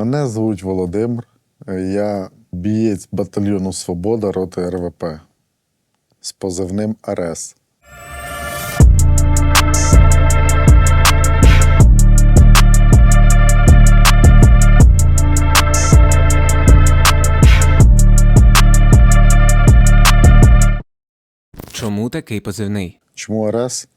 Мене звуть Володимир. Я бієць батальйону Свобода роти РВП з позивним АРЕС. Чому такий позивний? Чому АРЕС?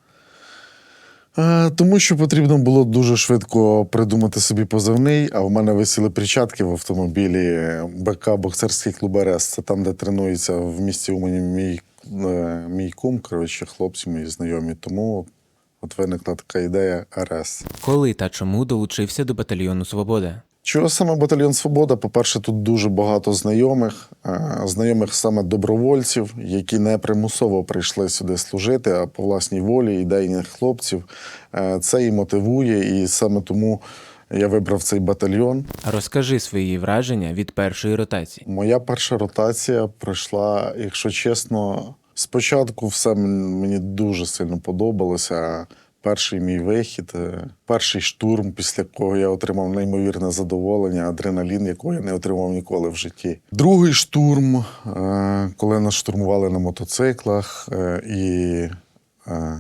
Е, Тому що потрібно було дуже швидко придумати собі позивний, а в мене висіли перчатки в автомобілі БК Боксерський клуб РС. Це там, де тренується в місті Умані мій, е, мій кум, коротше, хлопці мої знайомі. Тому от виникла така ідея РС. Коли та чому долучився до батальйону Свобода? Чого саме батальйон Свобода? По-перше, тут дуже багато знайомих, е, знайомих саме добровольців, які не примусово прийшли сюди служити, а по власній волі ідейних хлопців. Е, Це і мотивує, і саме тому я вибрав цей батальйон. Розкажи свої враження від першої ротації. Моя перша ротація пройшла, якщо чесно, спочатку все мені дуже сильно подобалося. Перший мій вихід, е, перший штурм, після якого я отримав неймовірне задоволення, адреналін, якого я не отримав ніколи в житті. Другий штурм, е, коли нас штурмували на мотоциклах, е, і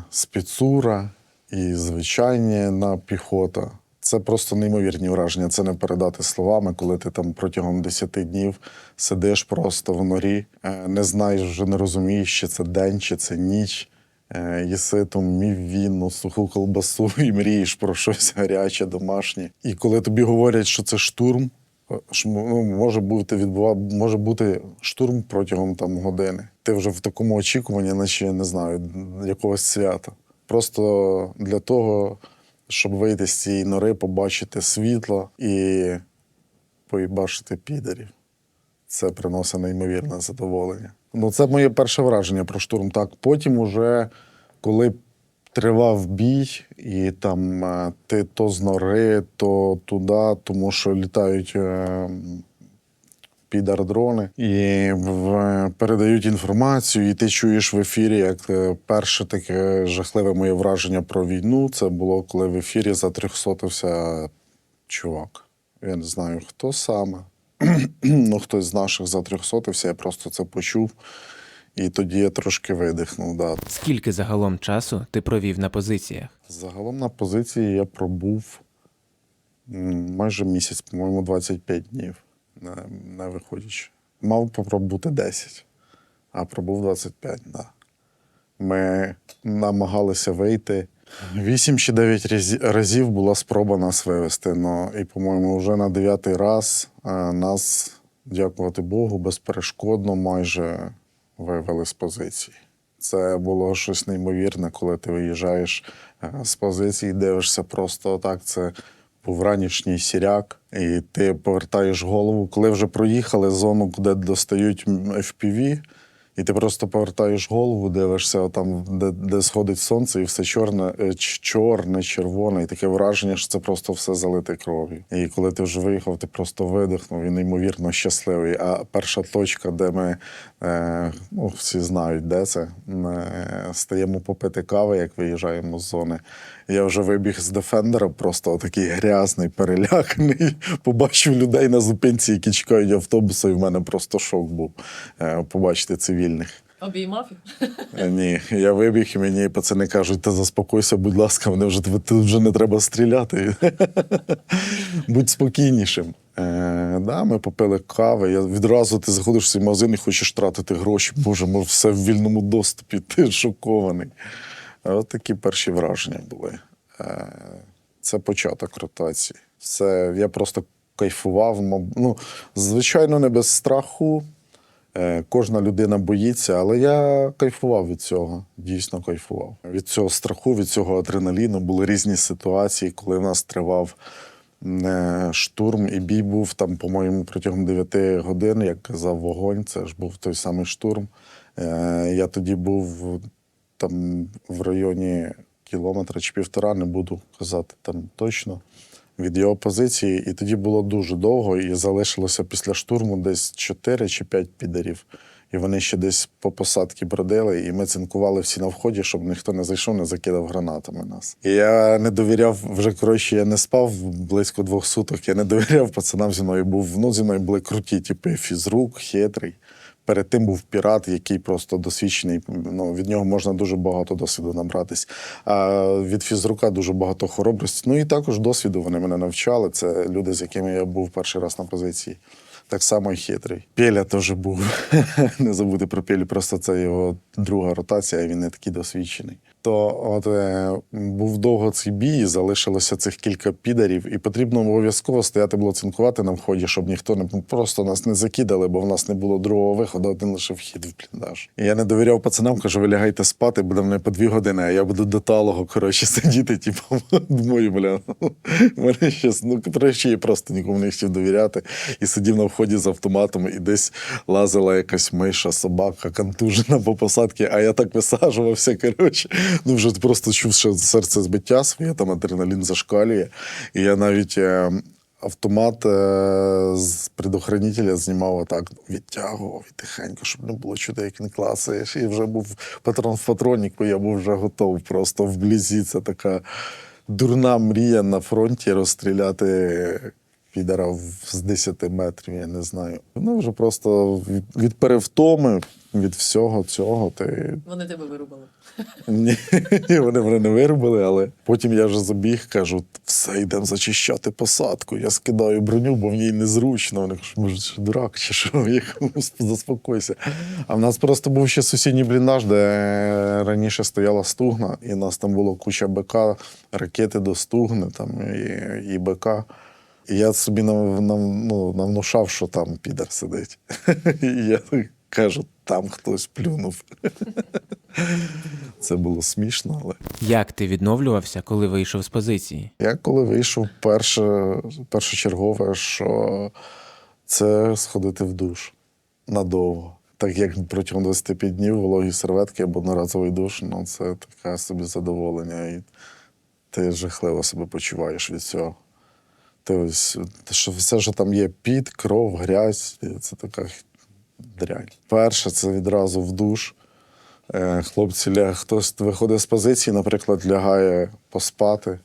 спецура, і звичайні на піхота. Це просто неймовірні враження. Це не передати словами, коли ти там протягом 10 днів сидиш просто в норі, не знаєш, вже не розумієш, чи це день, чи це ніч. Е, Їси там мівіну, суху колбасу і мрієш про щось гаряче, домашнє. І коли тобі говорять, що це штурм, е, ну, може бути відбува... може бути штурм протягом там години. Ти вже в такому очікуванні, наче не знаю, якогось свята. Просто для того, щоб вийти з цієї нори, побачити світло і поїбашити підарів. Це приносить неймовірне задоволення. Ну, це моє перше враження про штурм. Так, потім, уже коли тривав бій, і там е, ти то з нори, то туди, тому що літають. е, Підар-дрони і в, передають інформацію, і ти чуєш в ефірі, як е, перше таке жахливе моє враження про війну. Це було, коли в ефірі затрьохсотився чувак. Я не знаю, хто саме. ну, хтось з наших за затрьохсотився, я просто це почув. І тоді я трошки видихнув. Да. Скільки загалом часу ти провів на позиціях? Загалом на позиції я пробув майже місяць, по-моєму, 25 днів, не, не виходячи. Мав попробути 10, а пробув 25, да. Ми намагалися вийти. Вісім чи дев'ять разів була спроба нас вивезти. Ну, і, по-моєму, вже на дев'ятий раз е, нас, дякувати Богу, безперешкодно майже вивели з позиції. Це було щось неймовірне, коли ти виїжджаєш е, з позиції, дивишся просто так. Це був ранішній сіряк, і ти повертаєш голову. Коли вже проїхали зону, куди достають FPV, і ти просто повертаєш голову, дивишся там, де, де сходить сонце, і все чорне, е, чорне, червоне, і таке враження, що це просто все залите кров'ю. І коли ти вже виїхав, ти просто видихнув і неймовірно щасливий. А перша точка, де ми е, ну, всі знають, де це, ми стаємо попити кави, як виїжджаємо з зони. Я вже вибіг з дефендера, просто такий грязний, переляканий. Побачив людей на зупинці, які чекають автобуса, і в мене просто шок був е, побачити цивільних. Обіймав? Е, Ні, я вибіг, і мені пацани кажуть, та заспокойся, будь ласка, вони вже тут вже не треба стріляти. Будь спокійнішим. Е, да, ми попили кави. Я відразу ти заходиш в цей магазин і хочеш тратити гроші. Боже, може, все в вільному доступі. Ти шокований. От такі перші враження були. Е, це початок ротації. Це я просто кайфував. Ну, звичайно, не без страху. Е, Кожна людина боїться, але я кайфував від цього, дійсно кайфував. Від цього страху, від цього адреналіну були різні ситуації, коли в нас тривав е, штурм, і бій був там, по-моєму, протягом 9 годин, як казав вогонь. Це ж був той самий штурм. Е, Я тоді був там в районі кілометра чи півтора, не буду казати там точно. Від його позиції, і тоді було дуже довго, і залишилося після штурму десь 4 чи 5 підарів. І вони ще десь по посадці бродили, і ми цинкували всі на вході, щоб ніхто не зайшов, не закидав гранатами нас. І я не довіряв, вже коротше, я не спав близько двох суток. Я не довіряв пацанам зі мною був. Ну, зі мною були круті, типи фізрук, хитрий. Перед тим був пірат, який просто досвідчений. Ну, від нього можна дуже багато досвіду набратись. А від фізрука дуже багато хоробрості. Ну і також досвіду вони мене навчали. Це люди, з якими я був перший раз на позиції. Так само і хитрий. Пєля теж був. не забути про Пєлю, просто це його друга ротація, і він не такий досвідчений. То от е, був довго цей бій, і залишилося цих кілька підарів, і потрібно обов'язково стояти було цинкувати на вході, щоб ніхто не просто нас не закидали, бо в нас не було другого виходу, один лише вхід в бліндаж. І я не довіряв пацанам, кажу, ви лягайте спати, буде мене по дві години, а я буду до талого, коротше, сидіти, типу, думаю, бля, мене щас, ну, коротше, я просто нікому не хотів довіряти. І сидів на вході з автоматом, і десь лазила якась миша, собака, контужена по посадці, а я так висаджувався, коротше. Ну, вже просто чув, що серце збиття своє, там адреналін зашкалює. І я навіть. е, Автомат е, з предохранителя знімав отак, відтягував і тихенько, щоб не було чути, як він класає. І вже був патрон в патроннику, я був вже готов просто вблизі. Це така дурна мрія на фронті розстріляти підара з 10 метрів, я не знаю. Ну, вже просто від, від перевтоми, від всього цього. Ти Вони тебе вирубали. ні, вони мене не виробили, але потім я вже забіг, кажу, все, йдемо зачищати посадку. Я скидаю броню, бо в ній незручно. Вони кажуть, може, що дурак, чи що, я кажу, заспокойся. А в нас просто був ще сусідній бліндаж, де раніше стояла стугна, і в нас там було куча БК, ракети до стугни там, і, і БК. І я собі нав, нав, ну, навнушав, що там підер сидить. І я кажу, там хтось плюнув. Це було смішно, але Як ти відновлювався, коли вийшов з позиції? я коли вийшов, перше, першочергове, що це сходити в душ надовго. Так як протягом 25 днів вологі серветки або одноразовий душ, ну це таке собі задоволення. І ти жахливо себе почуваєш від цього. Те, що все, що там є під, кров, грязь, це така дрянь. Перше, це відразу в душ. Е, Хлопці, ля- хтось виходить з позиції, наприклад, лягає поспати.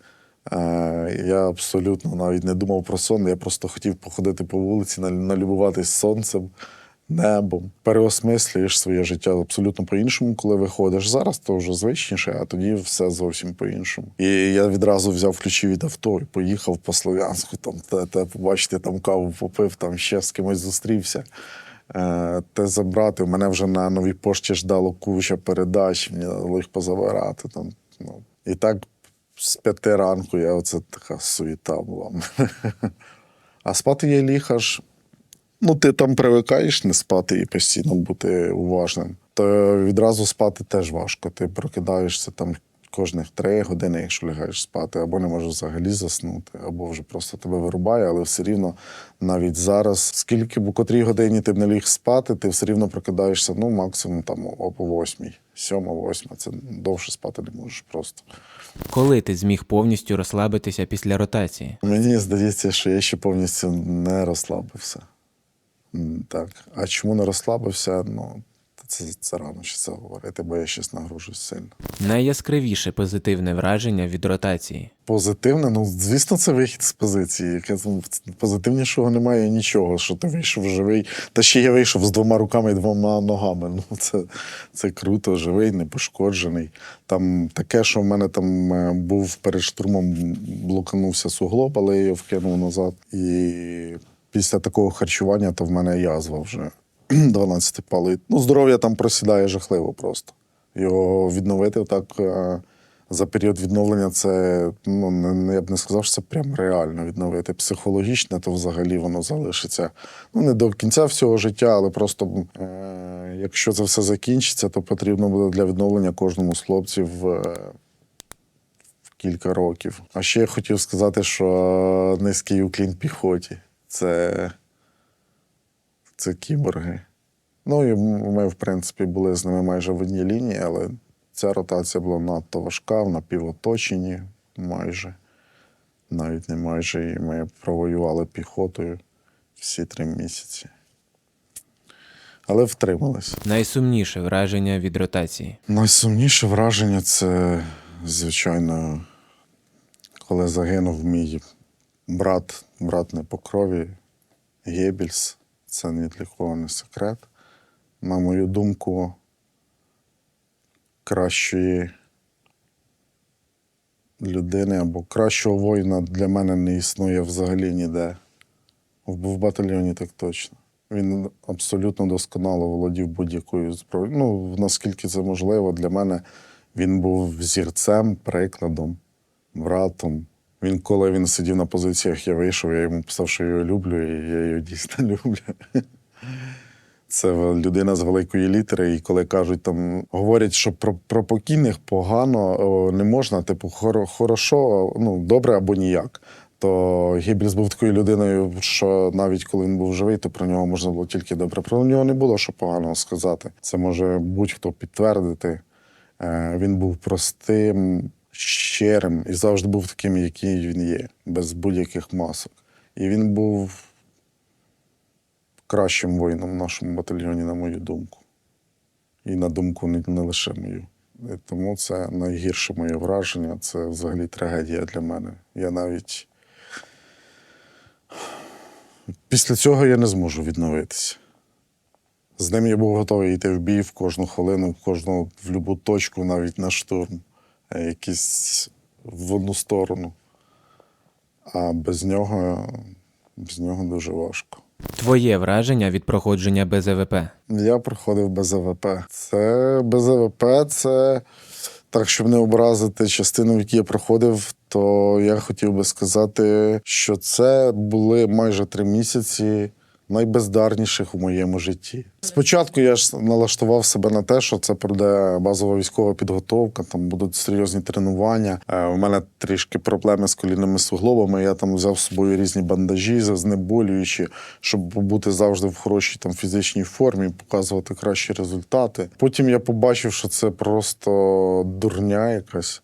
Е, Я абсолютно навіть не думав про сон. Я просто хотів походити по вулиці, налюбуватись сонцем, небом. Переосмислюєш своє життя абсолютно по-іншому, коли виходиш. Зараз то вже звичніше, а тоді все зовсім по-іншому. І я відразу взяв ключі від авто і поїхав по Слов'янську, там те, те побачити, там каву попив, там ще з кимось зустрівся. Е, Те забрати. Мене вже на новій пошті ждало куча передач, мені було їх позабирати. Там, ну. І так з п'яти ранку я оце така суєта була. А спати я ліг аж. Ну, ти там привикаєш не спати і постійно бути уважним. То відразу спати теж важко. Ти прокидаєшся там кожних три години, якщо лягаєш спати, або не можеш взагалі заснути, або вже просто тебе вирубає, але все рівно навіть зараз, скільки б у котрій годині ти б не ліг спати, ти все рівно прокидаєшся, ну, максимум там о восьмій, сьома, восьма. Це довше спати не можеш просто. Коли ти зміг повністю розслабитися після ротації? Мені здається, що я ще повністю не розслабився. Так. А чому не розслабився? Ну, це, це рано ще це говорити, бо я щось нагружусь сильно. Найяскравіше позитивне враження від ротації. Позитивне, ну звісно, це вихід з позиції. Позитивнішого немає нічого, що ти вийшов живий. Та ще я вийшов з двома руками і двома ногами. Ну це, це круто, живий, непошкоджений. Там таке, що в мене там е, був перед штурмом, блоканувся суглоб, але я його вкинув назад. І після такого харчування, то в мене язва вже 12 палить. Ну, здоров'я там просідає жахливо просто. Його відновити так. е, за період відновлення це ну я б не сказав, що це прям реально відновити. Психологічне, то взагалі воно залишиться. Ну не до кінця всього життя, але просто е, якщо це все закінчиться, то потрібно буде для відновлення кожному з хлопців. Е, Кілька років. А ще я хотів сказати, що низький уклін піхоті це, це кіборги. Ну і ми, в принципі, були з ними майже в одній лінії, але ця ротація була надто важка, в напівоточенні майже. Навіть не майже. І ми провоювали піхотою всі три місяці. але втримались. Найсумніше враження від ротації. Найсумніше враження це, звичайно, коли загинув мій брат, брат не по крові, Геббельс. Це ні для кого не секрет. На мою думку, кращої людини або кращого воїна для мене не існує взагалі ніде. В, батальйоні так точно. Він абсолютно досконало володів будь-якою зброєю. Ну, наскільки це можливо, для мене він був зірцем, прикладом, братом. Він, коли він сидів на позиціях, я вийшов, я йому писав, що його люблю, і я його дійсно люблю. Це людина з великої літери, і коли кажуть, там говорять, що про, про покійних погано не можна, типу, хоро, хорошо, ну, добре або ніяк. То Гібріс був такою людиною, що навіть коли він був живий, то про нього можна було тільки добре. Про нього не було що поганого сказати. Це може будь-хто підтвердити. Е, Він був простим, щирим і завжди був таким, який він є, без будь-яких масок. І він був кращим воїном в нашому батальйоні, на мою думку. І на думку не, лише мою. Тому це найгірше моє враження, це взагалі трагедія для мене. Я навіть після цього я не зможу відновитися. З ним я був готовий йти в бій в кожну хвилину, в кожну в будь-яку точку, навіть на штурм, е, якийсь в одну сторону. А без нього, без нього дуже важко. Твоє враження від проходження БЗВП. Я проходив без АВП. Це без АВП, це так, щоб не образити частину, в якій я проходив, то я хотів би сказати, що це були майже три місяці найбездарніших у моєму житті. Спочатку я ж налаштував себе на те, що це пройде базова військова підготовка, там будуть серйозні тренування. Е, У мене трішки проблеми з колінними суглобами. Я там взяв з собою різні бандажі, знеболюючі, щоб бути завжди в хорошій там фізичній формі, показувати кращі результати. Потім я побачив, що це просто дурня якась.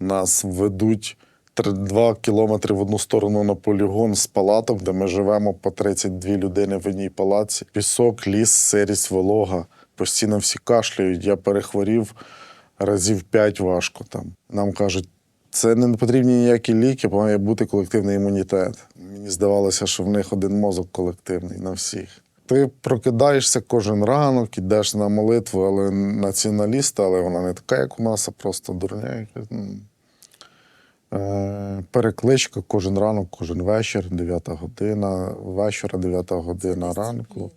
Нас ведуть три- два кілометри в одну сторону на полігон з палаток, де ми живемо по 32 людини в одній палаці. Пісок, ліс, сирість, волога. Постійно всі кашляють. Я перехворів разів п'ять важко там. Нам кажуть, це не потрібні ніякі ліки, має бути колективний імунітет. Мені здавалося, що в них один мозок колективний на всіх. Ти прокидаєшся кожен ранок, ідеш на молитву, але націоналіста, але вона не така, як у нас, а просто дурня. якась, ну. Перекличка кожен ранок, кожен вечір, 9 година вечора, 9 година ранку.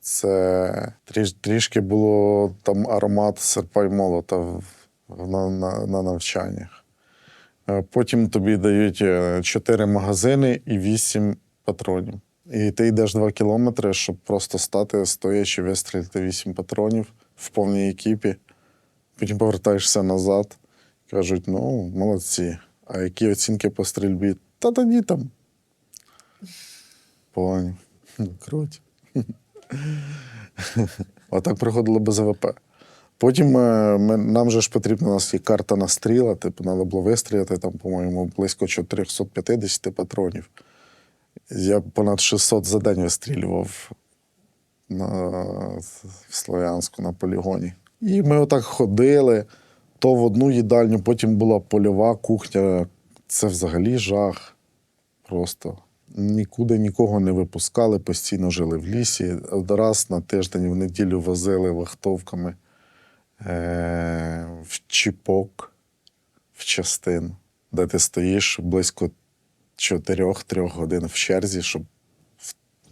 Це тріш, трішки було там аромат серпа й молота на, на, на навчаннях. Е, Потім тобі дають 4 магазини і 8 патронів. І ти йдеш 2 кілометри, щоб просто стати, стоячи, вистрілити 8 патронів в повній екіпі. Потім повертаєшся назад. Кажуть, ну, молодці. А які оцінки по стрільбі? Та тоді там. Поняв. Ну, Круть. Отак приходило без АВП. Потім е, ми, нам же ж потрібна у нас є карта на стріла, типу, треба було вистріляти там, по-моєму, близько 450 патронів. Я понад 600 за день вистрілював на, в Слов'янську на полігоні. І ми отак ходили то в одну їдальню, потім була польова кухня. Це взагалі жах. Просто нікуди нікого не випускали, постійно жили в лісі. Раз на тиждень в неділю возили вахтовками е- в чіпок, в частину, де ти стоїш близько 4-3 годин в черзі, щоб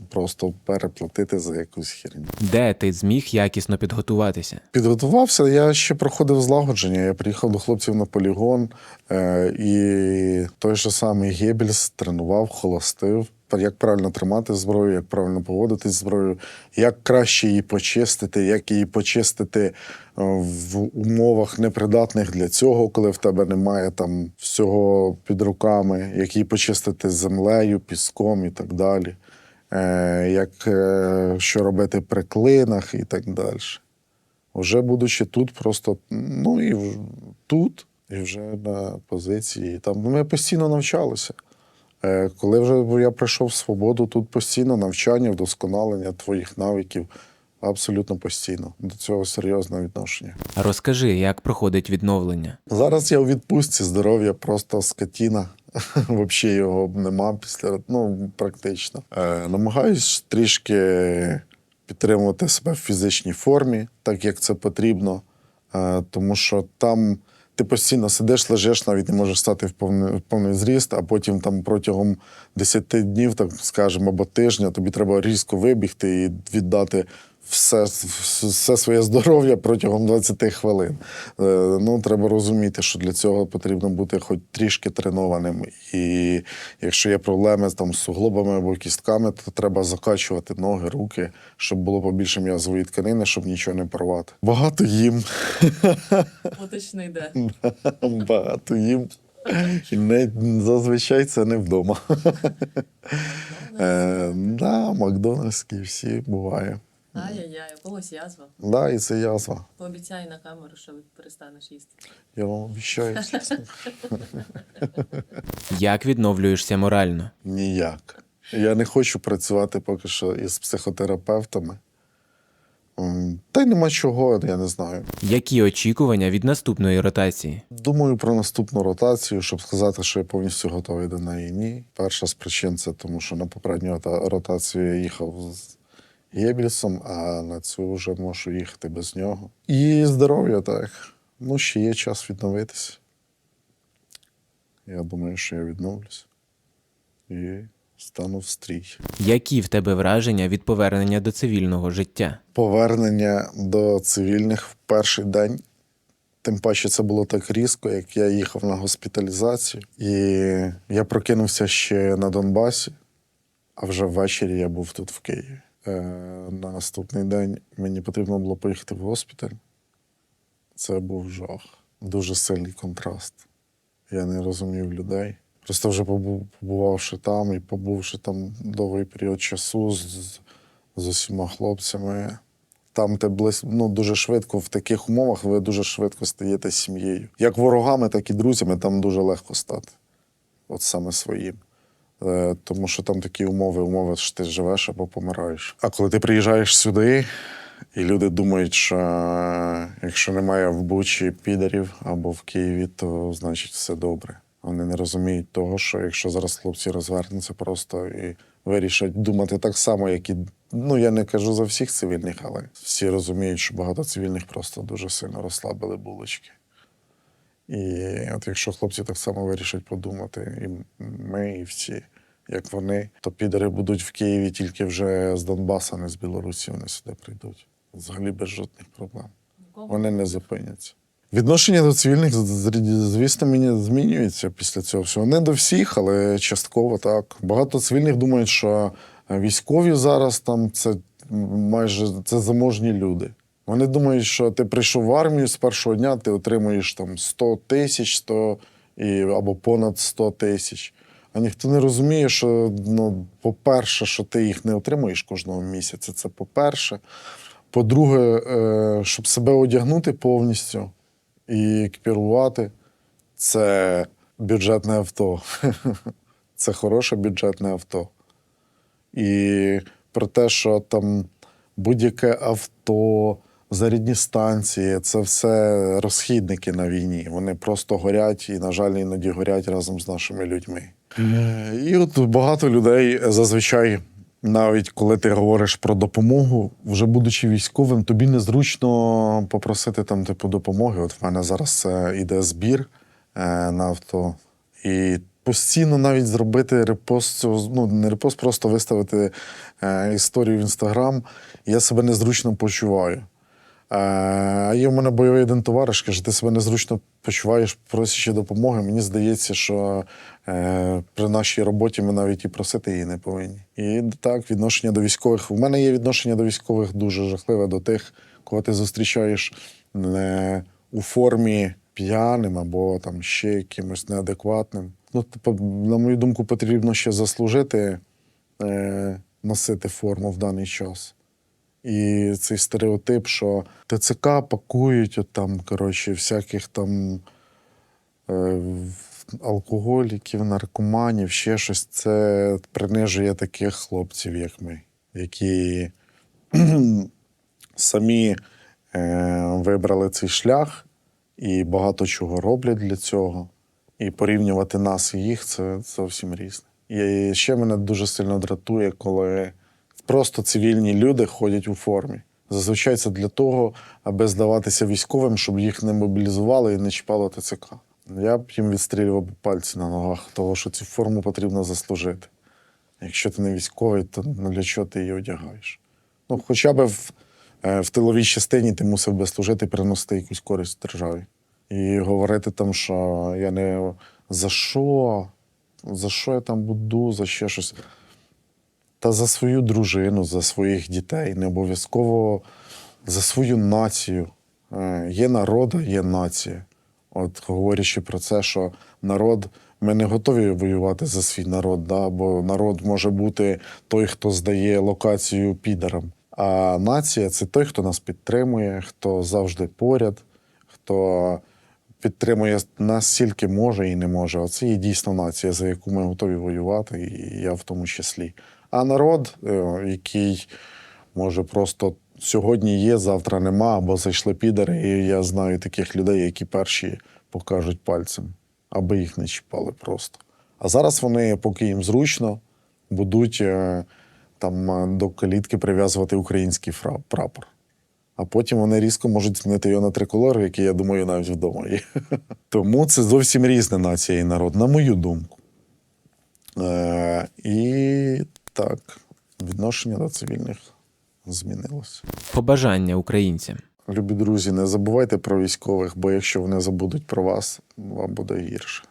просто переплатити за якусь херню. Де ти зміг якісно підготуватися? Підготувався, я ще проходив злагодження. Я приїхав до хлопців на полігон, е, і той же самий Гебельс тренував, холостив. Як правильно тримати зброю, як правильно поводитись зброєю, як краще її почистити, як її почистити е, в умовах непридатних для цього, коли в тебе немає там всього під руками, як її почистити землею, піском і так далі. Е, Як е, що робити при клинах і так далі. Вже будучи тут, просто ну і тут, і вже на позиції. Там ми постійно навчалися. Е, Коли вже я прийшов в свободу, тут постійно навчання, вдосконалення твоїх навиків абсолютно постійно. До цього серйозне відношення. Розкажи, як проходить відновлення. Зараз я у відпустці, здоров'я просто скотіна. Взагалі його нема після ну, практично. Е, намагаюсь трішки підтримувати себе в фізичній формі, так як це потрібно. Е, тому що там ти постійно сидиш, лежиш, навіть не можеш стати в повний, в повний зріст, а потім там протягом 10 днів, так скажемо, або тижня, тобі треба різко вибігти і віддати все, все своє здоров'я протягом 20 хвилин. Е, Ну, треба розуміти, що для цього потрібно бути хоч трішки тренованим. І якщо є проблеми там, з суглобами або кістками, то треба закачувати ноги, руки, щоб було побільше м'язової тканини, щоб нічого не порвати. Багато їм, Уточни де. багато їм. Не, зазвичай це не вдома. Е, да, Макдональдські всі буває. Ай-яй-яй, у когось язва. Да, і це язва. Пообіцяй на камеру, що перестанеш їсти. Я вам обіцяю. Як відновлюєшся морально? Ніяк. Я не хочу працювати поки що із психотерапевтами. Та й нема чого, я не знаю. Які очікування від наступної ротації? Думаю про наступну ротацію, щоб сказати, що я повністю готовий до неї. Ні. Перша з причин це тому, що на попередню рота- ротацію я їхав з Єбільсом, а на цю вже можу їхати без нього. І здоров'я так. Ну, ще є час відновитися. Я думаю, що я відновлюсь і стану в стрій. Які в тебе враження від повернення до цивільного життя? Повернення до цивільних в перший день. Тим паче це було так різко, як я їхав на госпіталізацію. І я прокинувся ще на Донбасі, а вже ввечері я був тут в Києві. Е, на наступний день мені потрібно було поїхати в госпіталь. Це був жах. Дуже сильний контраст. Я не розумів людей. Просто вже побувавши там і побувши там довгий період часу з, з- усіма хлопцями. Там ти близько, ну, дуже швидко, в таких умовах ви дуже швидко стаєте сім'єю. Як ворогами, так і друзями там дуже легко стати. От саме своїм. Е, Тому що там такі умови, умови, що ти живеш або помираєш. А коли ти приїжджаєш сюди, і люди думають, що е, якщо немає в Бучі підарів або в Києві, то значить все добре. Вони не розуміють того, що якщо зараз хлопці розвернуться просто і вирішать думати так само, як і. Ну, я не кажу за всіх цивільних, але всі розуміють, що багато цивільних просто дуже сильно розслабили булочки. І от якщо хлопці так само вирішать подумати, і ми, і всі, як вони, то підери будуть в Києві тільки вже з Донбаса, не з Білорусі, вони сюди прийдуть. Взагалі без жодних проблем. Вони не зупиняться. Відношення до цивільних, звісно, мені змінюється після цього всього. Не до всіх, але частково так. Багато цивільних думають, що військові зараз там це майже це заможні люди. Вони думають, що ти прийшов в армію з першого дня, ти отримуєш там 100 тисяч 100 і, або понад 100 тисяч. А ніхто не розуміє, що ну, по-перше, що ти їх не отримуєш кожного місяця. Це по-перше. По-друге, е, щоб себе одягнути повністю і екіпірувати, це бюджетне авто. Це хороше бюджетне авто. І про те, що там будь-яке авто, зарядні станції це все розхідники на війні. Вони просто горять і, на жаль, іноді горять разом з нашими людьми. І от багато людей зазвичай, навіть коли ти говориш про допомогу, вже будучи військовим, тобі незручно попросити там типу допомоги. От в мене зараз е, іде збір е, на авто. І постійно навіть зробити репост, ну не репост, просто виставити е, історію в інстаграм. Я себе незручно почуваю. А є в мене бойовий один товариш, каже, ти себе незручно почуваєш, просячи допомоги. Мені здається, що е, при нашій роботі ми навіть і просити її не повинні. І так, відношення до військових. У мене є відношення до військових дуже жахливе до тих, кого ти зустрічаєш не у формі п'яним або там ще якимось неадекватним. Ну, типу, на мою думку, потрібно ще заслужити е, носити форму в даний час. І цей стереотип, що ТЦК пакують от там, коротше, всяких там е, алкоголіків, наркоманів, ще щось, це принижує таких хлопців, як ми, які самі е, вибрали цей шлях і багато чого роблять для цього. І порівнювати нас і їх це зовсім різне. І ще мене дуже сильно дратує, коли просто цивільні люди ходять у формі. Зазвичай це для того, аби здаватися військовим, щоб їх не мобілізували і не чіпало ТЦК. Я б їм відстрілював пальці на ногах, того, що цю форму потрібно заслужити. Якщо ти не військовий, то ну, для чого ти її одягаєш? Ну, хоча б в, е, в тиловій частині ти мусив би служити і приносити якусь користь державі. І говорити там, що я не за що, за що я там буду, за ще щось. Та за свою дружину, за своїх дітей, не обов'язково за свою націю. Е, Є народ, а є нація. От говорячи про це, що народ, ми не готові воювати за свій народ, да? бо народ може бути той, хто здає локацію підарам. А нація це той, хто нас підтримує, хто завжди поряд, хто підтримує нас стільки може і не може. Оце є дійсно нація, за яку ми готові воювати, і я в тому числі. А народ, е, який може просто сьогодні є, завтра нема, або зайшли підари, і я знаю таких людей, які перші покажуть пальцем, аби їх не чіпали просто. А зараз вони, поки їм зручно, будуть е, там е, до калітки прив'язувати український прапор. А потім вони різко можуть змінити його на триколор, який, я думаю, навіть вдома є. Тому це зовсім різна нація і народ, на мою думку. І так, відношення до цивільних змінилося. Побажання українцям. Любі друзі, не забувайте про військових, бо якщо вони забудуть про вас, вам буде гірше.